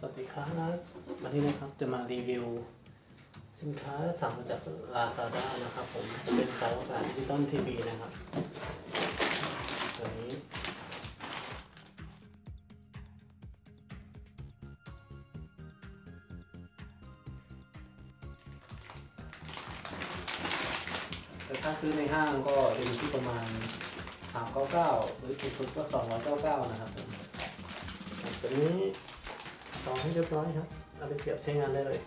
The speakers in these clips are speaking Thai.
สวัสดีครับวันนี้นะครับจะมารีวิว สินค้าสั่งมาจาก Lazada นะครับผมจะเป็นสาอากาศดิจิตอลทีวีนะครับตัวนี้แต่ถ้าซื้อในห้างก็จะอยู่ที่ประมาณ 399 หรือถูกสุดก็ 299 นะครับผมตัวนี้ ต่อให้เรียบร้อยครับ เอาไปเสียบใช้งานได้เลย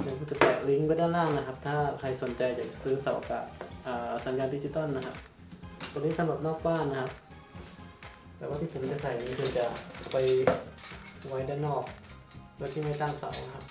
เดี๋ยวผมจะแปะลิงก์ไว้ด้านล่างนะครับ ถ้าใครสนใจอยากจะซื้อเสาอากาศสัญญาณดิจิตอลนะครับ ตัวนี้สำหรับนอกบ้านนะครับ แต่ว่าที่ผมจะใส่นี้คือจะไปไว้ด้านนอก โดยที่ไม่ตั้งเสาครับ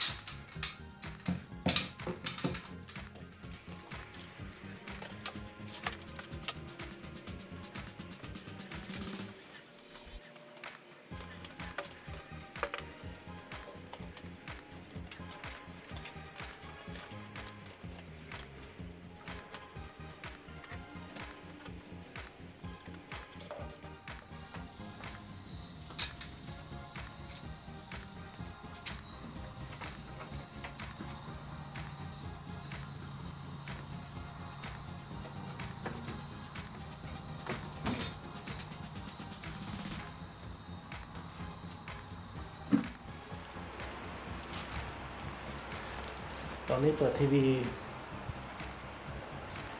อนนี้เปิดทีวี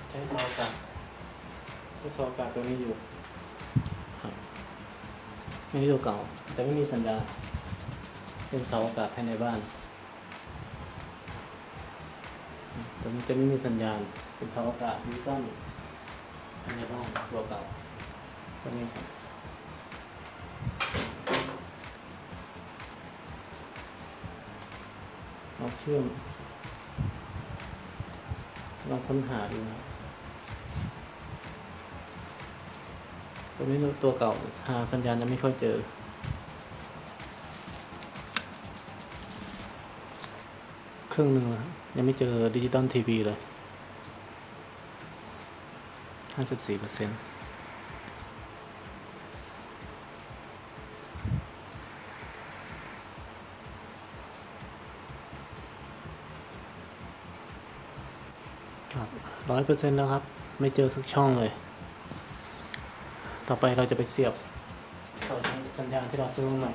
ใช้ซออากาศใช้ซออากาศตัวนี้อยู่ครับไม่ใช่ตัวเก่าจะไม่มีสัญญาณเป็นเสาอากาศภายในบ้าน ตัวนี้จะไม่มีสัญญาณ เป็นเสาอากาศดิจิตอลภายในบ้านตัวเก่าตัวนี้ครับเอาเชื่อม ลองค้นหาดูนะครับตัวนี้ตัวเก่าหาสัญญาณยังไม่ค่อยเจอ เครื่องหนึ่งแล้วยังไม่เจอดิจิตอลทีวีเลยห้าสิบสี่เปอร์เซ็นต์ ครับร้อยเปอร์เซ็นต์แล้วครับ ไม่เจอสักช่องเลย ต่อไปเราจะไปเสียบเสาสัญญาณที่เราซื้อมาใหม่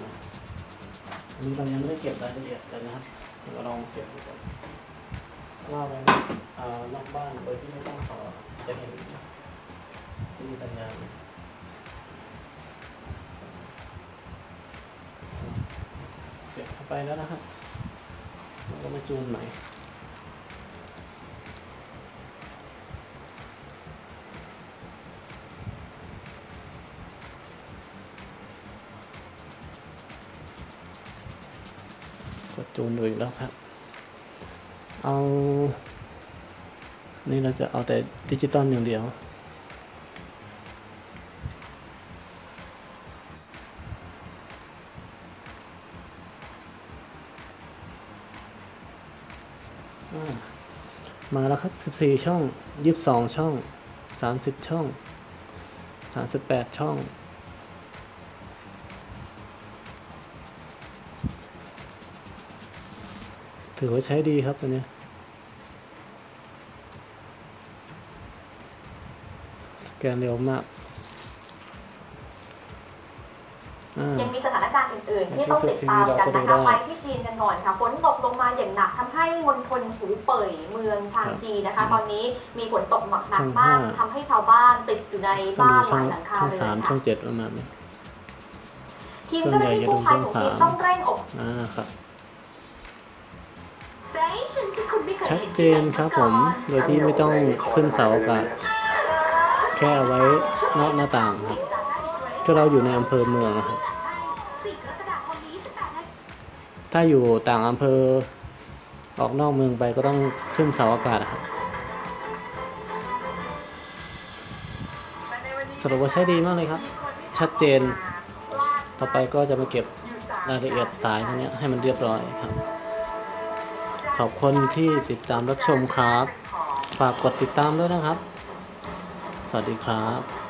อันนี้เรายังไม่ได้เก็บรายละเอียดเลยนะครับเดี๋ยวเราลองเสียบดูก่อนว่าไว้นอกเอ่อนอกบ้านโดยที่ไม่ต้องเสาจะเห็นจะมีสัญญาณเสียบเข้าไปแล้วนะครับเราก็มาจูนใหม่ กดจูนดูอีกแล้วครับ เอา นี่เราจะเอาแต่ดิจิตอลอย่างเดียว มาแล้วครับ 14 ช่อง 22 ช่อง 30 ช่อง 38 ช่อง ถือว่าใช้ดีครับตัวเนี้ยสแกนเร็วมากอ่ายังมีสถานการณ์อื่นๆ ที่ในที่ต้องสุดติดตามกันทีวีนะคะเราก็ดูได้ไปที่จีนกันก่อนค่ะฝนตกลงมาอย่างหนักทำให้มณฑลหูเป่ยเมืองชางชีนะคะ ตอนนี้มีฝนตกหนักหนักช่องมากห้าทำให้ชาวบ้านติดอยู่ในต้องบ้าดูนหช่อลางยหลังคาช่องเรืสาอมนช่องค่ะเจ็ดประมาณนี้ทีมเจ้าหน้าที่กู้ภัยของจีนต้องเร่งอบอ่าครับแฟ ชัดเจนครับผม โดยที่ไม่ต้องขึ้นเสาอากาศแค่เอาไว้นอกหน้าต่างครับก็เราอยู่ในอำเภอเมืองนะครับ ถ้าอยู่ต่างอำเภอออกนอกเมืองไปก็ต้องขึ้นเสาอากาศครับสรุปว่าใช้ดีมากเลยครับ ชัดเจน ต่อไปก็จะมาเก็บรายละเอียดสายพวกนี้ให้มันเรียบร้อยครับ ขอบคุณที่ติดตามรับชมครับ ฝากกดติดตามด้วยนะครับ สวัสดีครับ